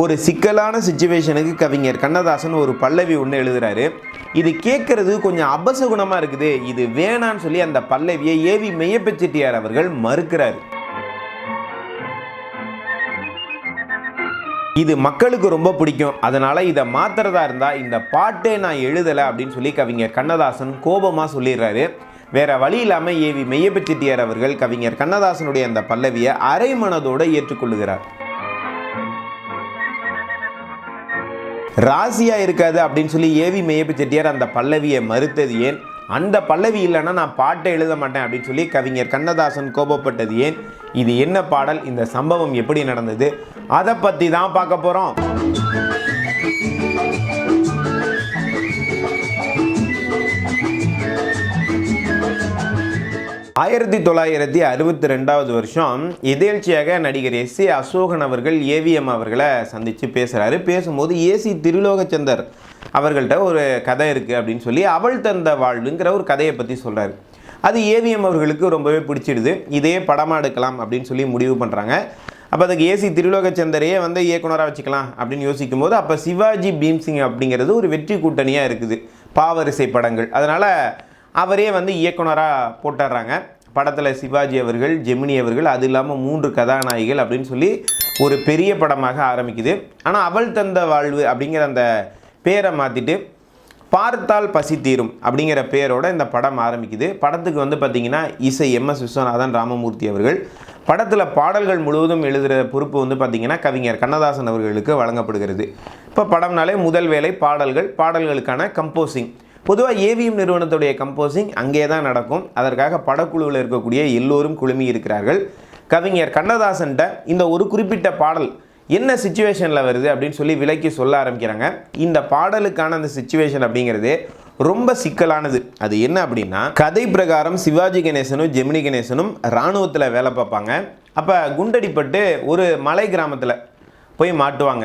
ஒரு சிக்கலான சுச்சுவேஷனுக்கு கவிஞர் கண்ணதாசன் ஒரு பல்லவி ஒன்று எழுதுறாரு. இது கேட்கறது கொஞ்சம் அபசகுணமாக இருக்குது. இது வேணான்னு சொல்லி அந்த பல்லவியை ஏவி மெய்யப்பச்செட்டியார் அவர்கள் மறுக்கிறார். இது மக்களுக்கு ரொம்ப பிடிக்கும். அதனால இதை மாத்துறதா இருந்தா இந்த பாட்டே நான் எழுதலை அப்படின்னு சொல்லி கவிஞர் கண்ணதாசன் கோபமா சொல்லிடுறாரு. வேற வழி இல்லாமல் ஏவி மெய்யப்பச்செட்டியார் அவர்கள் கவிஞர் கண்ணதாசனுடைய அந்த பல்லவியை அரை மனதோடு ஏற்றுக்கொள்ளுகிறார். ராசியாக இருக்காது அப்படின்னு சொல்லி ஏவி மேயப்பு செட்டியார் அந்த பல்லவியை மறுத்தது ஏன்? அந்த பல்லவி இல்லைன்னா நான் பாட்டை எழுத மாட்டேன் அப்படின்னு சொல்லி கவிஞர் கண்ணதாசன் கோபப்பட்டது ஏன்? இது என்ன பாடல்? இந்த சம்பவம் எப்படி நடந்தது? அதை பற்றி தான் பார்க்க போகிறோம் ஆயிரத்தி தொள்ளாயிரத்தி அறுபத்தி ரெண்டாவது வருஷம் எதேழ்ச்சியாக நடிகர் எஸ் ஏ அசோகன் அவர்கள் ஏவிஎம் அவர்களை சந்தித்து பேசுகிறாரு பேசும்போது ஏசி திருலோகச்சந்தர் அவர்கள்ட்ட ஒரு கதை இருக்குது அப்படின்னு சொல்லி அவள் தந்த வாழ்வுங்கிற ஒரு கதையை பற்றி சொல்கிறாரு அது ஏவிஎம் அவர்களுக்கு ரொம்பவே பிடிச்சிடுது. இதே படமாக எடுக்கலாம் அப்படின்னு சொல்லி முடிவு பண்ணுறாங்க அப்போ அதுக்கு ஏசி திருலோகச்சந்தரையே வந்து இயக்குனராக வச்சுக்கலாம் அப்படின்னு யோசிக்கும் போது அப்போ சிவாஜி பீம்சிங் அப்படிங்கிறது ஒரு வெற்றி கூட்டணியாக இருக்குது. பாவரிசை படங்கள். அதனால் அவரே வந்து இயக்குனராக போட்டுடுறாங்க படத்தில் சிவாஜி அவர்கள் ஜெமினி அவர்கள் அது இல்லாமல் மூன்று கதாநாயகிகள் அப்படின்னு சொல்லி ஒரு பெரிய படமாக ஆரம்பிக்குது. ஆனால் அவள் தந்த வாழ்வு அப்படிங்கிற அந்த பேரை மாற்றிட்டு பார்த்தால் பசி தீரும் அப்படிங்கிற பேரோட இந்த படம் ஆரம்பிக்குது. படத்துக்கு வந்து பார்த்திங்கன்னா இசை எம் எஸ் விஸ்வநாதன் ராமமூர்த்தி அவர்கள். படத்தில் பாடல்கள் முழுவதும் எழுதுகிற பொறுப்பு வந்து பார்த்திங்கன்னா கவிஞர் கண்ணதாசன் அவர்களுக்கு வழங்கப்படுகிறது. இப்போ படம்னாலே முதல் வேலை பாடல்கள் பாடல்களுக்கான கம்போசிங் பொதுவாக ஏவிஎம் நிறுவனத்துடைய கம்போசிங் அங்கே தான் நடக்கும். அதற்காக படக்குழுவில் இருக்கக்கூடிய எல்லோரும் குழுமி இருக்கிறார்கள். கவிஞர் கண்ணதாசன்ட்ட இந்த ஒரு குறிப்பிட்ட பாடல் என்ன சுச்சுவேஷனில் வருது அப்படின்னு சொல்லி விலக்கி சொல்ல ஆரம்பிக்கிறாங்க. இந்த பாடலுக்கான அந்த சுச்சுவேஷன் அப்படிங்கிறது ரொம்ப சிக்கலானது. அது என்ன அப்படின்னா கதை பிரகாரம் சிவாஜி கணேசனும் ஜெமினி கணேசனும் இராணுவத்தில் வேலை பார்ப்பாங்க. அப்போ குண்டடிப்பட்டு ஒரு மலை கிராமத்தில் போய் மாட்டுவாங்க.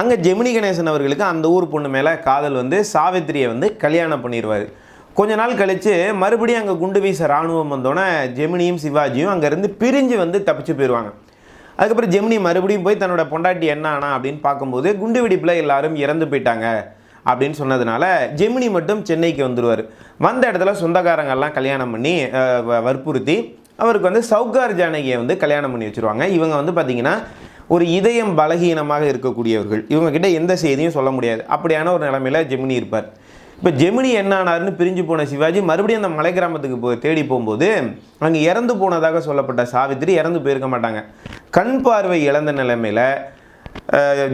அங்கே ஜெமினி கணேசன் அவர்களுக்கு அந்த ஊர் பொண்ணு மேலே காதல் வந்து சாவித்திரியை வந்து கல்யாணம் பண்ணிடுவார் கொஞ்ச நாள் கழித்து மறுபடியும் அங்கே குண்டு வீச இராணுவம் வந்தோடனே ஜெமினியும் சிவாஜியும் அங்கேருந்து பிரிஞ்சு வந்து தப்பிச்சு போயிடுவாங்க அதுக்கப்புறம் ஜெமினி மறுபடியும் போய் தன்னோட பொண்டாட்டி என்ன ஆனா அப்படின்னு பார்க்கும்போது குண்டு வெடிப்பில் எல்லாரும் இறந்து போயிட்டாங்க அப்படின்னு சொன்னதுனால ஜெமினி மட்டும் சென்னைக்கு வந்துடுவார் வந்த இடத்துல சொந்தக்காரங்கெல்லாம் கல்யாணம் பண்ணி வ- வற்புறுத்தி அவருக்கு வந்து சவுகார் ஜானகியை வந்து கல்யாணம் பண்ணி வச்சுருவாங்க. இவங்க வந்து பார்த்திங்கன்னா ஒரு இதயம் பலகீனமாக இருக்கக்கூடியவர்கள். இவங்கக்கிட்ட எந்த செய்தியும் சொல்ல முடியாது. அப்படியான ஒரு நிலமையில் ஜெமினி இருப்பார். இப்போ ஜெமினி என்ன ஆனார்னு பிரிஞ்சு போன சிவாஜி மறுபடியும் அந்த மலை கிராமத்துக்கு போய் தேடி போகும்போது அங்கே இறந்து போனதாக சொல்லப்பட்ட சாவித்திரி இறந்து போயிருக்க மாட்டாங்க. கண் பார்வை இழந்த நிலைமையில்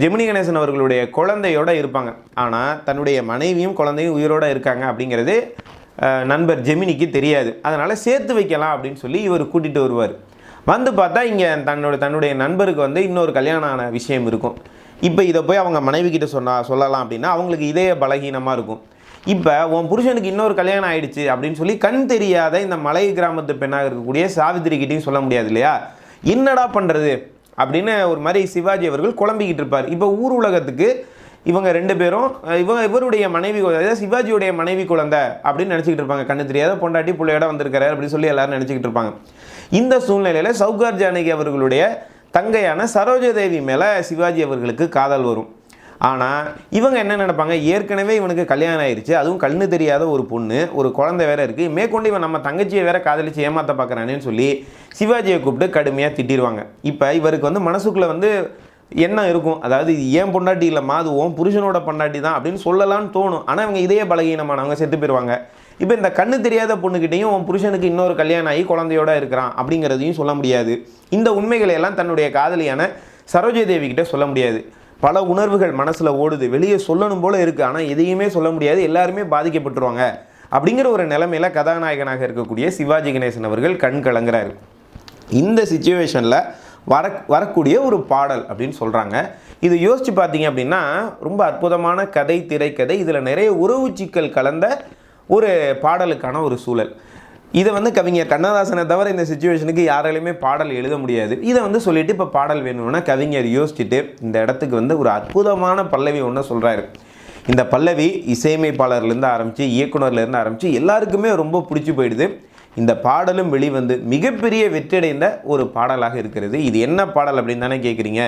ஜெமினி கணேசன் அவர்களுடைய குழந்தையோட இருப்பாங்க. ஆனால் தன்னுடைய மனைவியும் குழந்தையும் உயிரோட இருக்காங்க அப்படிங்கிறது நண்பர் ஜெமினிக்கு தெரியாது. அதனால் சேர்த்து வைக்கலாம் அப்படின்னு சொல்லி இவர் கூட்டிகிட்டு வருவார். வந்து பார்த்தா இங்கே தன்னோட தன்னுடைய நண்பருக்கு வந்து இன்னொரு கல்யாணம் ஆன விஷயம் இருக்கும். இப்போ இதை போய் அவங்க மனைவி கிட்ட சொன்னா சொல்லலாம் அப்படின்னா அவங்களுக்கு இதே பலகீனமாக இருக்கும். இப்போ உன் புருஷனுக்கு இன்னொரு கல்யாணம் ஆயிடுச்சு அப்படின்னு சொல்லி கண் தெரியாத இந்த மலை கிராமத்து பெண்ணாக இருக்கக்கூடிய சாவித்திரி கிட்டையும் சொல்ல முடியாது இல்லையா? என்னடா பண்ணுறது அப்படின்னு ஒரு மாதிரி சிவாஜி அவர்கள் குழம்பிக்கிட்டு இருப்பார். இப்போ ஊர் உலகத்துக்கு இவங்க ரெண்டு பேரும் இவங்க இவருடைய மனைவி அதாவது சிவாஜியுடைய மனைவி குழந்தை அப்படின்னு நினச்சிக்கிட்டு இருப்பாங்க. கண்ணு தெரியாத பொண்டாட்டி பிள்ளையோட வந்திருக்கிறார் அப்படின்னு சொல்லி எல்லாரும் நினச்சிக்கிட்டு இருப்பாங்க. இந்த சூழ்நிலையில் சவுகார் ஜானகி அவர்களுடைய தங்கையான சரோஜதேவி மேலே சிவாஜி அவர்களுக்கு காதல் வரும். ஆனால் இவங்க என்ன நினைப்பாங்க? ஏற்கனவே இவனுக்கு கல்யாணம் ஆயிடுச்சு அதுவும் கண்ணு தெரியாத ஒரு பொண்ணு ஒரு குழந்தை வேற இருக்குது மேற்கொண்டு இவன் நம்ம தங்கச்சியை வேற காதலிச்சு ஏமாற்ற பார்க்குறானேன்னு சொல்லி சிவாஜியை கூப்பிட்டு கடுமையாக திட்டிடுவாங்க இப்போ இவருக்கு வந்து மனசுக்குள்ளே வந்து எண்ணம் இருக்கும்? அதாவது இது ஏன் பொண்டாட்டி இல்லைம்மா? அது புருஷனோட பொண்டாட்டி தான் அப்படின்னு சொல்லலாம்னு தோணும். ஆனால் இவங்க இதே பலகீனமானவங்க செத்து போயிடுவாங்க இப்போ இந்த கண்ணு தெரியாத பொண்ணுக்கிட்டையும் உன் புருஷனுக்கு இன்னொரு கல்யாணம் ஆகி குழந்தையோட இருக்கிறான் அப்படிங்கிறதையும் சொல்ல முடியாது. இந்த உண்மைகளை எல்லாம் தன்னுடைய காதலியான சரோஜா தேவி கிட்ட சொல்ல முடியாது. பல உணர்வுகள் மனசில் ஓடுது. வெளியே சொல்லணும் போல் இருக்குது ஆனால் எதையுமே சொல்ல முடியாது. எல்லாருமே பாதிக்கப்பட்டுருவாங்க. அப்படிங்கிற ஒரு நிலைமையில் கதாநாயகனாக இருக்கக்கூடிய சிவாஜி கணேசன் அவர்கள் கண் கலங்குறாரு. இந்த சுச்சுவேஷனில் வர வரக்கூடிய ஒரு பாடல் அப்படின்னு சொல்கிறாங்க இது யோசித்து பார்த்தீங்க அப்படின்னா ரொம்ப அற்புதமான கதை திரைக்கதை. இதில் நிறைய உறவு சிக்கல் கலந்த ஒரு பாடலுக்கான ஒரு சூழல். இதை வந்து கவிஞர் கண்ணதாசனை தவிர இந்த சுச்சுவேஷனுக்கு யாராலையுமே பாடல் எழுத முடியாது. இதை வந்து சொல்லிட்டு இப்போ பாடல் வேணும்னா கவிஞர் யோசிச்சுட்டு இந்த இடத்துக்கு வந்து ஒரு அற்புதமான பல்லவி ஒன்று சொல்கிறாரு இந்த பல்லவி இசையமைப்பாளர்லேருந்து ஆரம்பித்து இயக்குனர்லேருந்து ஆரம்பித்து எல்லாருக்குமே ரொம்ப பிடிச்சி போயிடுது. இந்த பாடலும் வெளிவந்து மிகப்பெரிய வெற்றியடைந்த ஒரு பாடலாக இருக்கிறது. இது என்ன பாடல் அப்படின்னு தானே கேட்குறீங்க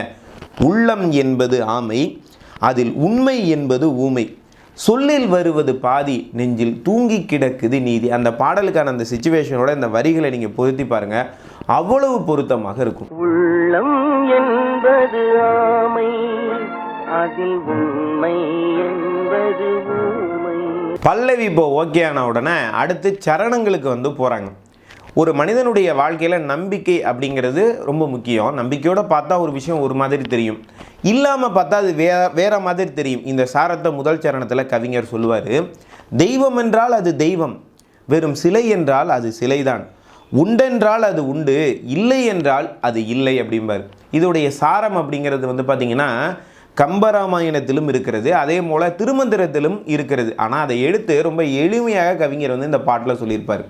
உள்ளம் என்பது ஆமை அதில் உண்மை என்பது ஊமை. சொல்லில் வருவது பாதி நெஞ்சில் தூங்கி கிடக்குது நீதி. அந்த பாடலுக்கான அந்த சுச்சுவேஷனோட இந்த வரிகளை நீங்கள் பொருத்தி பாருங்க. அவ்வளவு பொருத்தமாக இருக்கும். உள்ளம் என்பது ஆமை அதில் உண்மை என்பது ஊமை. பல்லவி இப்போ ஓகே ஆன உடனே அடுத்து சரணங்களுக்கு வந்து போகிறாங்க ஒரு மனிதனுடைய வாழ்க்கையில் நம்பிக்கை அப்படிங்கிறது ரொம்ப முக்கியம். நம்பிக்கையோட பார்த்தா ஒரு விஷயம் ஒரு மாதிரி தெரியும். இல்லாமல் பார்த்தா அது வே வேறு மாதிரி தெரியும். இந்த சாரத்தை முதல் சரணத்தில் கவிஞர் சொல்லுவார் தெய்வம் என்றால் அது தெய்வம் வெறும் சிலை என்றால் அது சிலைதான். உண்டென்றால் அது உண்டு இல்லை என்றால் அது இல்லை அப்படிம்பார். இதோடைய சாரம் அப்படிங்கிறது வந்து பார்த்திங்கன்னா கம்பராமாயணத்திலும் இருக்கிறது அதே போல் திருமந்திரத்திலும் இருக்கிறது. ஆனால் அதை எடுத்து ரொம்ப எளிமையாக கவிஞர் வந்து இந்த பாட்டில் சொல்லியிருப்பார்.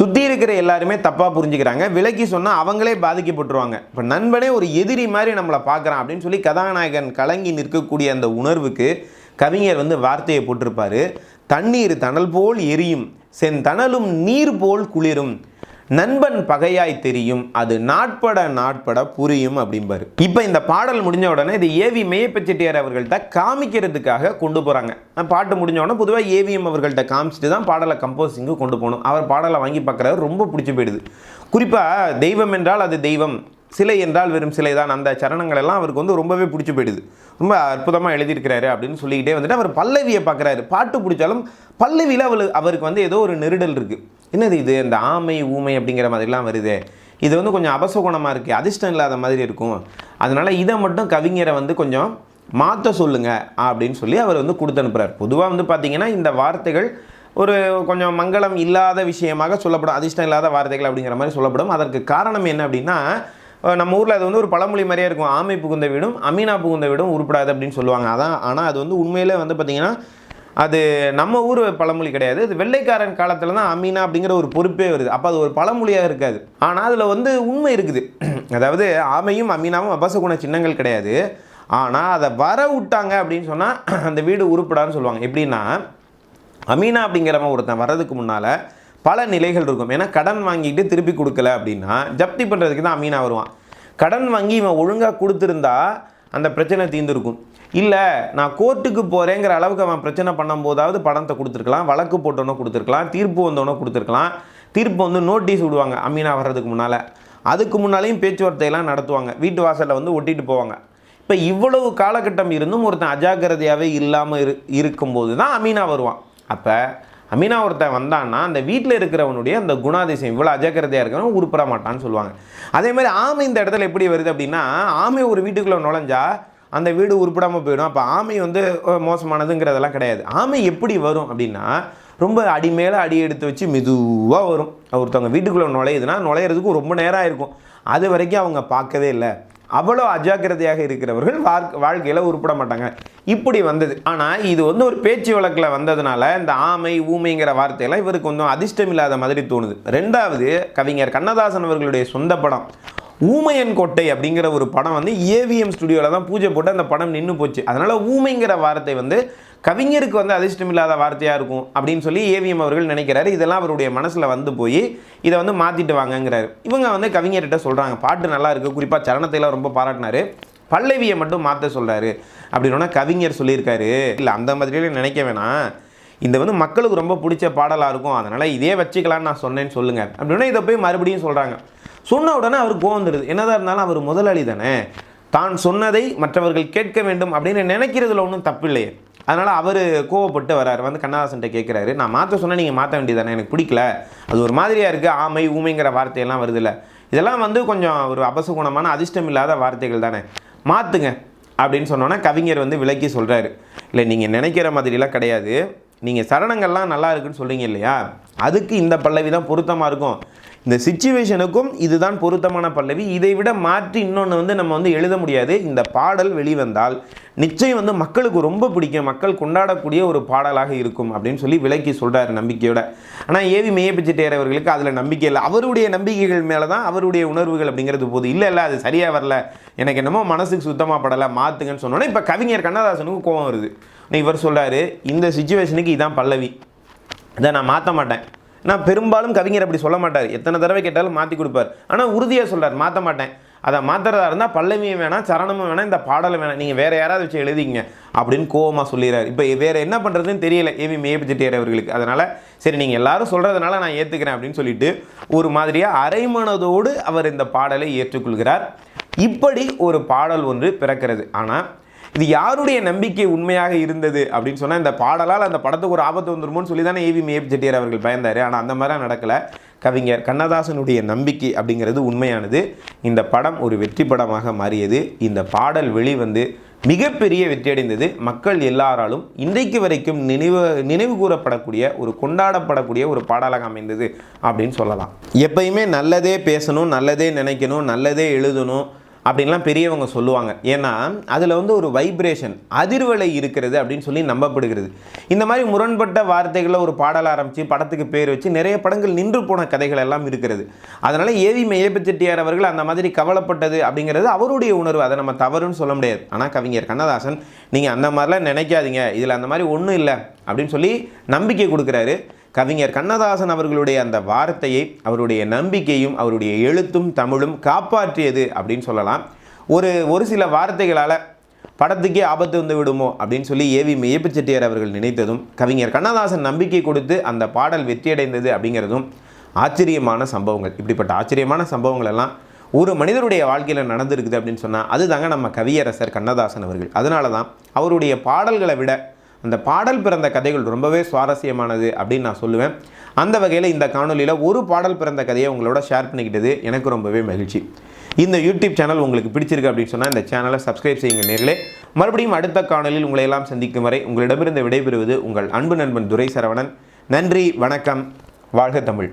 சுற்றி இருக்கிற எல்லாருமே தப்பாக புரிஞ்சுக்கிறாங்க. விலக்கி சொன்னால் அவங்களே பாதிக்கப்பட்டுருவாங்க. இப்போ நண்பனே ஒரு எதிரி மாதிரி நம்மளை பார்க்குறான் அப்படின்னு சொல்லி கதாநாயகன் கலங்கி நிற்கக்கூடிய அந்த உணர்வுக்கு கவிஞர் வந்து வார்த்தையை போட்டிருப்பாரு. தண்ணீர் தணல் போல் எரியும் செந்தணலும் நீர் போல் குளிரும். நண்பன் பகையாய் தெரியும் அது நாட்பட நாட்பட புரியும் அப்படிம்பாரு. இப்போ இந்த பாடல் முடிஞ்ச உடனே இது ஏவி மேயப்ப செட்டியார் அவர்கள்ட்ட காமிக்கிறதுக்காக கொண்டு போகிறாங்க பாட்டு முடிஞ்ச உடனே பொதுவாக ஏவிஎம் அவர்கள்ட்ட காமிச்சிட்டு தான் பாடலை கம்போசிங்கு கொண்டு போகணும். அவர் பாடலை வாங்கி பார்க்குறாரு ரொம்ப பிடிச்சி போயிடுது. குறிப்பாக தெய்வம் என்றால் அது தெய்வம். சிலை என்றால் வெறும் சிலை தான். அந்த சரணங்கள் எல்லாம் அவருக்கு வந்து ரொம்பவே பிடிச்சி போயிடுது. ரொம்ப அற்புதமாக எழுதியிருக்கிறாரு அப்படின்னு சொல்லிக்கிட்டே வந்துட்டு அவர் பல்லவியை பார்க்குறாரு. பாட்டு பிடிச்சாலும் பல்லவியில் அவளு அவருக்கு வந்து ஏதோ ஒரு நெருடல் இருக்குது என்னது இது? இந்த ஆமை ஊமை அப்படிங்கிற மாதிரிலாம் வருதே. இது வந்து கொஞ்சம் அபசகுணமாக இருக்குது அதிர்ஷ்டம் இல்லாத மாதிரி இருக்கும். அதனால் இதை மட்டும் கவிஞரை வந்து கொஞ்சம் மாற்ற சொல்லுங்கள் அப்படின்னு சொல்லி அவர் வந்து கொடுத்து அனுப்புகிறார் பொதுவாக வந்து பார்த்தீங்கன்னா இந்த வார்த்தைகள் ஒரு கொஞ்சம் மங்களம் இல்லாத விஷயமாக சொல்லப்படும் அதிர்ஷ்டம் இல்லாத வார்த்தைகள் அப்படிங்கிற மாதிரி சொல்லப்படும். அதற்கு காரணம் என்ன அப்படின்னா நம்ம ஊரில் அது வந்து ஒரு பழமொழி மாதிரியே இருக்கும். ஆமை புகுந்த வீடும் அமீனா புகுந்த வீடும் உருப்படாது அப்படின்னு சொல்லுவாங்க. அதான் ஆனால் அது வந்து உண்மையிலே வந்து பார்த்திங்கன்னா அது நம்ம ஊர் பழமொழி கிடையாது. இது வெள்ளைக்காரன் காலத்தில் தான் அமீனா அப்படிங்கிற ஒரு பொறுப்பே வருது. அப்போ அது ஒரு பழமொழியாக இருக்காது. ஆனால் அதில் வந்து உண்மை இருக்குது. அதாவது ஆமையும் அமீனாவும் அபசகுண சின்னங்கள் கிடையாது. ஆனால் அதை வர விட்டாங்க அப்படின்னு சொன்னால் அந்த வீடு உருப்படான்னு சொல்லுவாங்க. எப்படின்னா அமீனா அப்படிங்கிறவன் ஒருத்தன் வர்றதுக்கு முன்னால் பல நிலைகள் இருக்கும். ஏன்னா கடன் வாங்கிட்டு திருப்பி கொடுக்கல அப்படின்னா ஜப்தி பண்ணுறதுக்கு தான் அமீனா வருவான். கடன் வாங்கி இவன் ஒழுங்காக கொடுத்துருந்தா அந்த பிரச்சனை தீர்ந்துருக்கும். இல்லை நான் கோர்ட்டுக்கு போகிறேங்கிற அளவுக்கு அவன் பிரச்சனை பண்ணும்போதாவது பணத்தை கொடுத்துருக்கலாம் வழக்கு போட்டோன்னே கொடுத்துருக்கலாம் தீர்ப்பு வந்தோன்னே கொடுத்துருக்கலாம். தீர்ப்பு வந்து நோட்டீஸ் விடுவாங்க அமீனா வர்றதுக்கு முன்னால். அதுக்கு முன்னாலேயும் பேச்சுவார்த்தையெல்லாம் நடத்துவாங்க. வீட்டு வாசலில் வந்து ஒட்டிட்டு போவாங்க. இப்போ இவ்வளவு காலகட்டம் இருந்தும் ஒருத்தன் அஜாக்கிரதையாகவே இல்லாமல் இரு இருக்கும்போது தான் அமீனா வருவான். அப்போ அமீனா ஒருத்தன் வந்தான்னா அந்த வீட்டில் இருக்கிறவனுடைய அந்த குணாதிசயம் இவ்வளோ அஜாக்கிரதையாக இருக்கிறவன் உருப்பட மாட்டான்னு சொல்லுவாங்க. அதே மாதிரி ஆமை இந்த இடத்துல எப்படி வருது அப்படின்னா ஆமை ஒரு வீட்டுக்குள்ளே நுழைஞ்சா அந்த வீடு உருப்படாமல் போயிடும். அப்போ ஆமை வந்து மோசமானதுங்கிறதெல்லாம் கிடையாது. ஆமை எப்படி வரும் அப்படின்னா ரொம்ப அடி மேலே அடி எடுத்து வச்சு மெதுவாக வரும். ஒருத்தவங்க வீட்டுக்குள்ளே நுழையுதுன்னா நுழையிறதுக்கு ரொம்ப நேரம் இருக்கும் அது வரைக்கும் அவங்க பார்க்கவே இல்லை. அவ்வளோ அஜாக்கிரதையாக இருக்கிறவர்கள் வாழ்க்கையில் உருப்பட மாட்டாங்க. இப்படி வந்தது. ஆனால் இது வந்து ஒரு பேச்சு வழக்கில் வந்ததுனால இந்த ஆமை ஊமைங்கிற வார்த்தையெல்லாம் இவருக்கு கொஞ்சம் அதிர்ஷ்டம் இல்லாத மாதிரி தோணுது. ரெண்டாவது கவிஞர் கண்ணதாசன் அவர்களுடைய சொந்த படம். ஊமையன் கோட்டை அப்படிங்கிற ஒரு படம் வந்து ஏவிஎம் ஸ்டுடியோவில் தான் பூஜை போட்டு அந்த படம் நின்று போச்சு. அதனால் ஊமைங்கிற வார்த்தை வந்து கவிஞருக்கு வந்து அதிர்ஷ்டம் இல்லாத வார்த்தையாக இருக்கும் அப்படின்னு சொல்லி ஏவிஎம் அவர்கள் நினைக்கிறாரு. இதெல்லாம் அவருடைய மனசில் வந்து போய் இதை வந்து மாற்றிட்டு வாங்கங்கிறாரு. இவங்க வந்து கவிஞர்கிட்ட சொல்கிறாங்க பாட்டு நல்லா இருக்குது குறிப்பாக சரணத்தையெல்லாம் ரொம்ப பாராட்டினாரு. பல்லவியை மட்டும் மாற்ற சொல்கிறாரு அப்படின்னா கவிஞர் சொல்லியிருக்காரு. இல்லை அந்த மாதிரியே நினைக்க வேணாம். இந்த வந்து மக்களுக்கு ரொம்ப பிடிச்ச பாடலாக இருக்கும். அதனால் இதே வச்சுக்கலான்னு நான் சொன்னேன்னு சொல்லுங்கள் அப்படின்னா இதை போய் மறுபடியும் சொல்கிறாங்க சொன்ன உடனே அவருக்கு கோவம் வந்துடுது என்னதான் இருந்தாலும் அவர் முதலாளி தானே. தான் சொன்னதை மற்றவர்கள் கேட்க வேண்டும் அப்படின்னு நினைக்கிறதுல ஒன்றும் தப்பில்லையே. அதனால் அவர் கோவப்பட்டு வராரு. வந்து கண்ணதாசன்ட்ட கேட்குறாரு நான் மாற்ற சொன்னால் நீங்கள் மாற்ற வேண்டியதானே எனக்கு பிடிக்கல. அது ஒரு மாதிரியாக இருக்குது ஆமை ஊமைங்கிற வார்த்தையெல்லாம் வருதுல்ல. இதெல்லாம் வந்து கொஞ்சம் ஒரு அபசகுணமான அதிர்ஷ்டம் இல்லாத வார்த்தைகள் தானே. மாற்றுங்க அப்படின்னு சொன்னோன்னே கவிஞர் வந்து விளக்கி சொல்கிறாரு இல்லை நீங்கள் நினைக்கிற மாதிரிலாம் கிடையாது. நீங்கள் சரணங்கள்லாம் நல்லா இருக்குன்னு சொல்கிறீங்க இல்லையா? அதுக்கு இந்த பல்லவி தான் பொருத்தமாக இருக்கும். இந்த சுச்சுவேஷனுக்கும் இதுதான் பொருத்தமான பல்லவி. இதை விட மாற்றி இன்னொன்று வந்து நம்ம வந்து எழுத முடியாது. இந்த பாடல் வெளிவந்தால் நிச்சயம் வந்து மக்களுக்கு ரொம்ப பிடிக்கும். மக்கள் கொண்டாடக்கூடிய ஒரு பாடலாக இருக்கும் அப்படின்னு சொல்லி விளக்கி சொல்கிறார் நம்பிக்கையோட. ஆனால் ஏவி மேயப்பிச்சிட்டேர் அவர்களுக்கு அதில் நம்பிக்கை இல்லை. அவருடைய நம்பிக்கைகள் மேலே தான் அவருடைய உணர்வுகள் அப்படிங்கிறது போது இல்லை இல்லை அது சரியாக வரல. எனக்கு என்னமோ மனசுக்கு சுத்தமாக படலை. மாற்றுங்கன்னு சொன்னோன்னே இப்போ கவிஞர் கண்ணதாசனுக்கு கோவம் வருது. இவர் சொல்கிறாரு இந்த சுச்சுவேஷனுக்கு இதான் பல்லவி. இதை நான் மாற்ற மாட்டேன். நான் பெரும்பாலும் கவிஞர் அப்படி சொல்ல மாட்டார். எத்தனை தடவை கேட்டாலும் மாற்றி கொடுப்பார். ஆனால் உறுதியாக சொல்கிறார் மாற்ற மாட்டேன். அதை மாற்றுறதா இருந்தால் பல்லவியும் வேணாம் சரணமும் வேணாம் இந்த பாடலும் வேணாம். நீங்கள் வேறு யாராவது வச்சு எழுதிங்க அப்படின்னு கோவமாக சொல்லிடுறாரு. இப்போ வேறு என்ன பண்ணுறதுன்னு தெரியல ஏவி மேபி செட்டியார் அவர்களுக்கு. அதனால் சரி நீங்கள் எல்லாரும் சொல்கிறதுனால நான் ஏற்றுக்கிறேன் அப்படின்னு சொல்லிட்டு ஒரு மாதிரியாக அரைமனதோடு அவர் இந்த பாடலை ஏற்றுக்கொள்கிறார். இப்படி ஒரு பாடல் ஒன்று பிறக்கிறது. ஆனால் இது யாருடைய நம்பிக்கை உண்மையாக இருந்தது அப்படின்னு சொன்னால் இந்த பாடலால் அந்த படத்துக்கு ஒரு ஆபத்து வந்துருமோன்னு சொல்லி தானே ஏவி மேப் செட்டியார் அவர்கள் பயந்தார். ஆனால் அந்த மாதிரிலாம் நடக்கலை. கவிஞர் கண்ணதாசனுடைய நம்பிக்கை அப்படிங்கிறது உண்மையானது. இந்த படம் ஒரு வெற்றி படமாக மாறியது. இந்த பாடல் வெளிவந்து மிகப்பெரிய வெற்றியடைந்தது மக்கள் எல்லாராலும் இன்றைக்கு வரைக்கும் நினைவு நினைவு கூறப்படக்கூடிய ஒரு கொண்டாடப்படக்கூடிய ஒரு பாடலாக அமைந்தது அப்படின்னு சொல்லலாம். எப்பயுமே நல்லதே பேசணும் நல்லதே நினைக்கணும் நல்லதே எழுதணும் அப்படின்லாம் பெரியவங்க சொல்லுவாங்க. ஏன்னா அதில் வந்து ஒரு வைப்ரேஷன் அதிர்வலை இருக்கிறது அப்படின்னு சொல்லி நம்பப்படுகிறது. இந்த மாதிரி முரண்பட்ட வார்த்தைகளை ஒரு பாடல் ஆரம்பித்து படத்துக்கு பேர் வச்சு நிறைய படங்கள் நின்று போன கதைகள் எல்லாம் இருக்கிறது. அதனால் ஏவி மெய்யப்பச்செட்டியார் அவர்கள் அந்த மாதிரி கவலைப்பட்டது அப்படிங்கிறது அவருடைய உணர்வு. அதை நம்ம தவறுன்னு சொல்ல முடியாது. ஆனால் கவிஞர் கண்ணதாசன் நீங்கள் அந்த மாதிரிலாம் நினைக்காதீங்க. இதில் அந்த மாதிரி ஒன்றும் இல்லை அப்படின்னு சொல்லி நம்பிக்கை கொடுக்குறாரு. கவிஞர் கண்ணதாசன் அவர்களுடைய அந்த வார்த்தையை அவருடைய நம்பிக்கையும் அவருடைய எழுத்தும் தமிழும் காப்பாற்றியது அப்படின்னு சொல்லலாம். ஒரு ஒரு சில வார்த்தைகளால் படத்துக்கே ஆபத்து வந்து விடுமோ அப்படின்னு சொல்லி ஏவி மெய்யப்ப செட்டியார் அவர்கள் நினைத்ததும் கவிஞர் கண்ணதாசன் நம்பிக்கை கொடுத்து அந்த பாடல் வெற்றியடைந்தது அப்படிங்கிறதும் ஆச்சரியமான சம்பவங்கள். இப்படிப்பட்ட ஆச்சரியமான சம்பவங்கள் எல்லாம் ஒரு மனிதருடைய வாழ்க்கையில் நடந்திருக்குது அப்படின்னு சொன்னால் அதுதாங்க நம்ம கவியரசர் கண்ணதாசன் அவர்கள். அதனால தான் அவருடைய பாடல்களை விட அந்த பாடல் பிறந்த கதைகள் ரொம்பவே சுவாரஸ்யமானது அப்படின்னு நான் சொல்லுவேன். அந்த வகையில் இந்த காணொலியில் ஒரு பாடல் பிறந்த கதையை உங்களோட ஷேர் பண்ணிக்கிட்டது எனக்கு ரொம்பவே மகிழ்ச்சி. இந்த யூடியூப் சேனல் உங்களுக்கு பிடிச்சிருக்கு அப்படின்னு சொன்னால் இந்த சேனலை சப்ஸ்கிரைப் செய்யுங்க நேர்களே. மறுபடியும் அடுத்த காணொலியில் உங்களை எல்லாம் சந்திக்கும் வரை உங்களிடமிருந்து விடைபெறுவது உங்கள் அன்பு நண்பன் துரை சரவணன் நன்றி வணக்கம். வாழ்க தமிழ்.